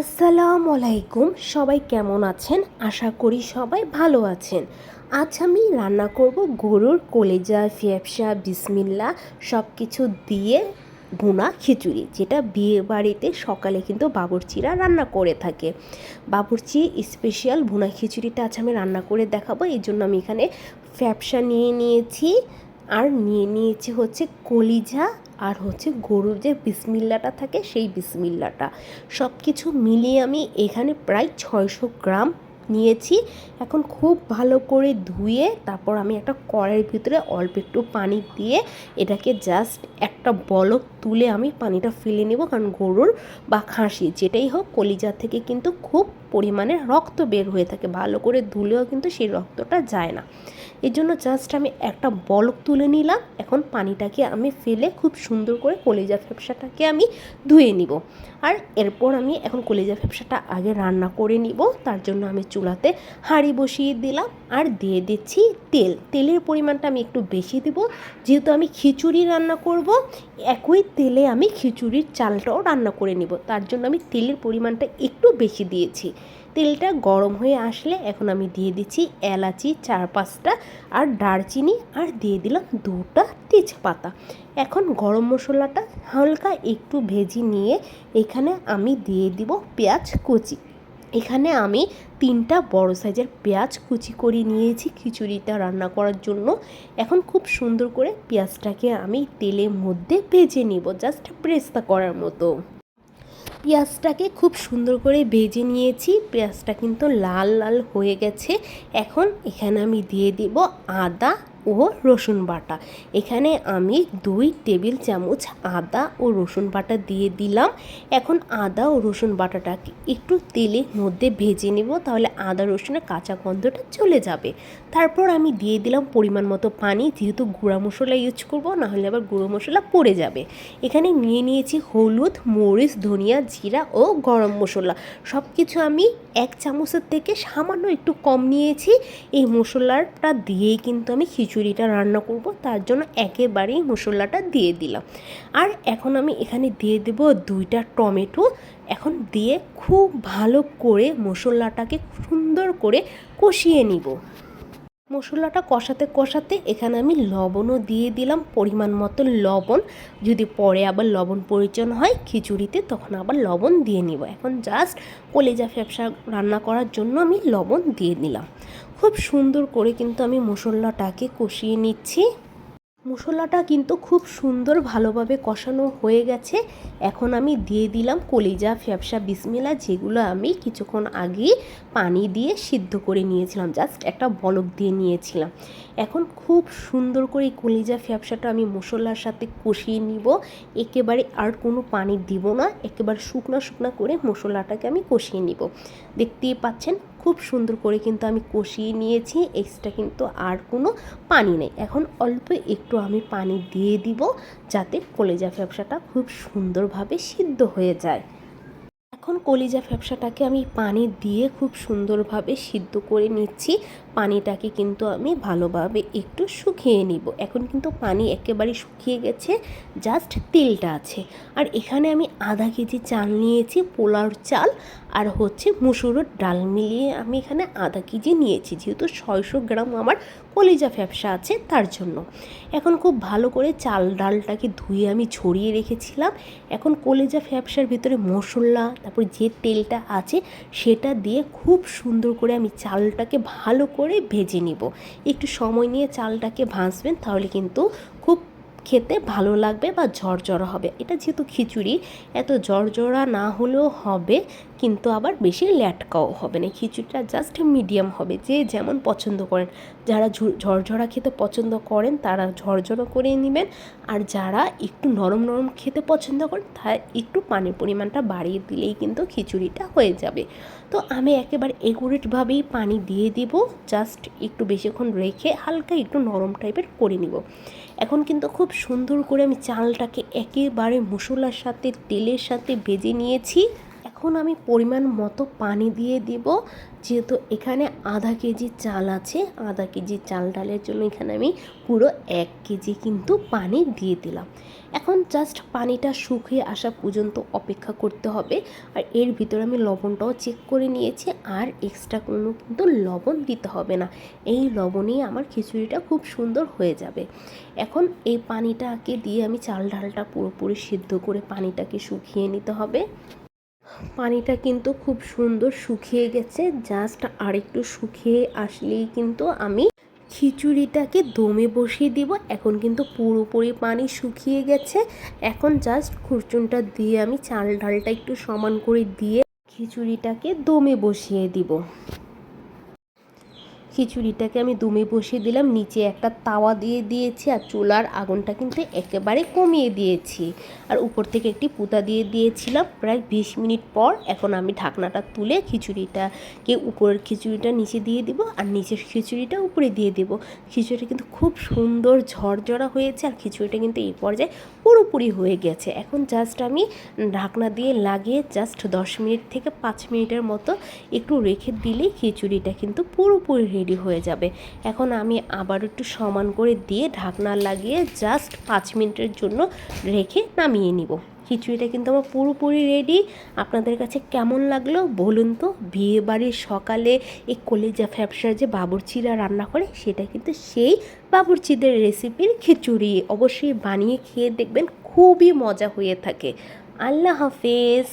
আসসালামু আলাইকুম। সবাই কেমন আছেন? আশা করি সবাই ভালো আছেন। আজ আমি রান্না করব গরুর কলেজা, ফ্যাপসা, বিসমিল্লা সব কিছু দিয়ে ভুনা খিচুড়ি, যেটা বিয়ে বাড়িতে সকালে কিন্তু বাবুর্চিরা রান্না করে থাকে। বাবুর্চি স্পেশাল ভুনা খিচুড়িটা আজ আমি রান্না করে দেখাবো। এই জন্য আমি এখানে ফ্যাপসা নিয়ে নিয়েছি আর নিয়ে নিয়েছি হচ্ছে কলিজা আর হচ্ছে গরুর যে বিসমিল্লাটা থাকে সেই বিসমিল্লাটা। সব কিছু মিলিয়ে আমি এখানে প্রায় ছয়শো গ্রাম নিয়েছি। এখন খুব ভালো করে ধুয়ে তারপর আমি একটা কড়াইয়ের ভিতরে অল্প একটু পানি দিয়ে এটাকে জাস্ট একটা বলক তুলে আমি পানিটা ফেলে নেব কারণ গরুর বা খাসি যেটাই হোক কলিজা থেকে কিন্তু খুব পরিমাণে রক্ত বের হয়ে থাকে। ভালো করে ধুলেও কিন্তু সেই রক্তটা যায় না। এর জন্য জাস্ট আমি একটা বলক তুলে নিলাম। এখন পানিটাকে আমি ফেলে খুব সুন্দর করে কলিজা ফ্যাপসাটাকে আমি ধুয়ে নিব। আর এরপর আমি এখন কলিজা ফ্যাপসাটা আগে রান্না করে নিব। তার জন্য আমি চুলাতে হাঁড়ি বসিয়ে দিলাম। আর দিয়ে দিচ্ছি তেল। তেলের পরিমাণটা আমি একটু বেশি দেব। যেহেতু আমি খিচুড়ি রান্না করব, একই তেলে আমি খিচুড়ির চালটাও রান্না করে নিব। তার জন্য আমি তেলের পরিমাণটা একটু বেশি দিয়েছি। তেলটা গরম হয়ে আসলে এখন আমি দিয়ে দিচ্ছি এলাচি চার পাঁচটা আর দারচিনি আর দিয়ে দিলাম দুটা তেজপাতা। এখন গরম মশলাটা হালকা একটু ভেজে নিয়ে এখানে আমি দিয়ে দিব পেঁয়াজ কুচি। এখানে আমি তিনটা বড় সাইজের পেঁয়াজ কুচি করে নিয়েছি খিচুড়িটা রান্না করার জন্য। এখন খুব সুন্দর করে পেঁয়াজটাকে আমি তেলের মধ্যে ভেজে নিব, জাস্ট প্রেস্তা করার মতো। পেঁয়াজটাকে খুব সুন্দর করে ভেজে নিয়েছি। পেঁয়াজটা কিন্তু লাল লাল হয়ে গেছে। এখন এখানে আমি দিয়ে দিব আদা ও রসুন বাটা। এখানে আমি দুই টেবিল চামচ আদা ও রসুন বাটা দিয়ে দিলাম। এখন আদা ও রসুন বাটাটাকে একটু তেলের মধ্যে ভেজে নেব, তাহলে আদা রসুনের কাঁচা গন্ধটা চলে যাবে। তারপর আমি দিয়ে দিলাম পরিমাণ মতো পানি, যেহেতু গুঁড়া মশলা ইউজ করব, নাহলে আবার গুঁড়ো মশলা পড়ে যাবে। এখানে নিয়ে নিয়েছি হলুদ, মরিচ, ধনিয়া, জিরা ও গরম মশলা। সব কিছু আমি এক চামচের থেকে সামান্য একটু কম নিয়েছি। এই মশলাটা দিয়েই কিন্তু আমি খিচুড়িটা রান্না করব, তার জন্য একেবারেই মশলাটা দিয়ে দিলাম। আর এখন আমি এখানে দিয়ে দেব দুইটা টমেটো। এখন দিয়ে খুব ভালো করে মশলাটাকে সুন্দর করে কষিয়ে নিব। মশলাটা কষাতে কষাতে এখানে আমি লবণও দিয়ে দিলাম, পরিমাণ মতো লবণ। যদি পরে আবার লবণ প্রয়োজন হয় খিচুড়িতে, তখন আবার লবণ দিয়ে নিব। এখন জাস্ট কলেজা ফ্যাপসা রান্না করার জন্য আমি লবণ দিয়ে নিলাম। খুব সুন্দর করে কিন্তু আমি মশলাটাকে কষিয়ে নিচ্ছি। মশলাটা কিন্তু খুব সুন্দর ভালোভাবে কষানো হয়ে গেছে। এখন আমি দিয়ে দিলাম কলিজা ফ্যাপসা বিসমিলা যেগুলো আমি কিছুক্ষণ আগে পানি দিয়ে সিদ্ধ করে নিয়েছিলাম, জাস্ট একটা বলক দিয়ে নিয়েছিলাম। এখন খুব সুন্দর করে এই কলিজা ফ্যাপসাটা আমি মশলার সাথে কষিয়ে নিব। একেবারে আর কোনো পানি দিব না, একেবারে শুকনো শুকনো করে মশলাটাকে আমি কষিয়ে নিব। দেখতেই পাচ্ছেন খুব সুন্দর করে কিন্তু আমি কষিয়ে নিয়েছি। এক্সট্রা কিন্তু আর কোনো পানি নেই। এখন অল্প একটু আমি পানি দিয়ে দিব যাতে কলেজা ব্যবসাটা খুব সুন্দরভাবে সিদ্ধ হয়ে যায়। কলিজা ফ্যাপসাটাকে আমি পানি দিয়ে খুব সুন্দরভাবে সিদ্ধ করে নিচ্ছি। পানিটাকে কিন্তু আমি ভালোভাবে একটু শুকিয়ে নিব। এখন কিন্তু পানি একেবারে শুকিয়ে গেছে, জাস্ট তেলটা আছে। আর এখানে আমি আধা কেজি চাল নিয়েছি পোলার চাল, আর হচ্ছে মুসুরের ডাল মিলিয়ে আমি এখানে আধা কেজি নিয়েছি, যেহেতু ছয়শো গ্রাম আমার কলিজা ফ্যাপসা আছে তার জন্য। এখন খুব ভালো করে চাল ডালটাকে ধুয়ে আমি ছড়িয়ে রেখেছিলাম। এখন কলিজা ফ্যাপসার ভিতরে মশলা, তারপর যে তেলটা আছে সেটা দিয়ে খুব সুন্দর করে আমি চালটাকে ভালো করে ভেজে নিব। একটু সময় নিয়ে চালটাকে ভাজবেন তাহলে কিন্তু খুব খেতে ভালো লাগবে বা ঝরঝরা হবে। এটা যেহেতু খিচুড়ি, এত ঝরঝরা না হলেও হবে। কিন্তু আবার বেশি ল্যাটকাও হবে না, খিচুড়িটা জাস্ট মিডিয়াম হবে, যে যেমন পছন্দ করেন। যারা ঝরঝরা খেতে পছন্দ করেন, তারা ঝরঝরা করে নেবেন। আর যারা একটু নরম নরম খেতে পছন্দ করেন তা একটু পানির পরিমাণটা বাড়িয়ে দিলেই কিন্তু খিচুড়িটা হয়ে যাবে। তো আমি একেবারে একুরেটভাবেই পানি দিয়ে দিব জাস্ট একটু বেশিক্ষণ রেখে হালকা একটু নরম টাইপের করে নিব। এখন কিন্তু খুব সুন্দর করে আমি চালটাকে একেবারে মশলার সাথে, তেলের সাথে ভেজে নিয়েছি। এখন আমি পরিমাণ মতো পানি দিয়ে দিব। যেহেতু এখানে আধা কেজি চাল আছে, আধা কেজি চাল ডালের জন্য এখানে আমি পুরো এক কেজি কিন্তু পানি দিয়ে দিলাম। এখন জাস্ট পানিটা শুকিয়ে আসা পর্যন্ত অপেক্ষা করতে হবে। আর এর ভিতরে আমি লবণটাও চেক করে নিয়েছি, আর এক্সট্রা কোনো কিন্তু লবণ দিতে হবে না। এই লবণেই আমার খিচুড়িটা খুব সুন্দর হয়ে যাবে। এখন এই পানিটাকে দিয়ে আমি চাল ডালটা পুরোপুরি সিদ্ধ করে পানিটাকে শুকিয়ে নিতে হবে। পানিটা কিন্তু খুব সুন্দর শুকিয়ে গেছে। জাস্ট আরেকটু শুকিয়ে আসলেই কিন্তু আমি খিচুড়িটাকে দমে বসিয়ে দিব। এখন কিন্তু পুরোপুরি পানি শুকিয়ে গেছে। এখন জাস্ট খুরচুনটা দিয়ে আমি চাল ডালটা একটু সমান করে দিয়ে খিচুড়িটাকে দমে বসিয়ে দিব। খিচুড়িটাকে আমি দমে বসিয়ে দিলাম, নিচে একটা তাওয়া দিয়ে দিয়েছি আর চুলার আগুনটা কিন্তু একেবারে কমিয়ে দিয়েছি। আর উপর থেকে একটি পুতা দিয়ে দিয়েছিলাম। প্রায় বিশ মিনিট পর এখন আমি ঢাকনাটা তুলে খিচুড়িটাকে উপরের খিচুড়িটা নিচে দিয়ে দিব আর নিচের খিচুড়িটা উপরে দিয়ে দিব। খিচুড়িটা কিন্তু খুব সুন্দর ঝরঝরা হয়েছে আর খিচুড়িটা কিন্তু এই পর্যায়ে পুরোপুরি হয়ে গেছে। এখন জাস্ট আমি ঢাকনা দিয়ে লাগিয়ে জাস্ট দশ মিনিট থেকে পাঁচ মিনিটের মতো একটু রেখে দিলেই খিচুড়িটা কিন্তু পুরোপুরি রেডি হয়ে যাবে। এখন আমি আবার একটু সমান করে দিয়ে ঢাকনা লাগিয়ে জাস্ট পাঁচ মিনিটের জন্য রেখে নামিয়ে নিব। খিচুড়িটা কিন্তু আমার পুরোপুরি রেডি আপনাদের কাছে কেমন লাগল বলুন তো? বিয়ে বাড়ির সকালে এই কলেজা ফ্যাপসার যে বাবুর্চিরা রান্না করে, সেটা কিন্তু সেই বাবুর্চিদের রেসিপির খিচুড়ি। অবশ্যই বানিয়ে খেয়ে দেখবেন খুবই মজা হয়ে থাকে। আল্লাহ হাফেজ।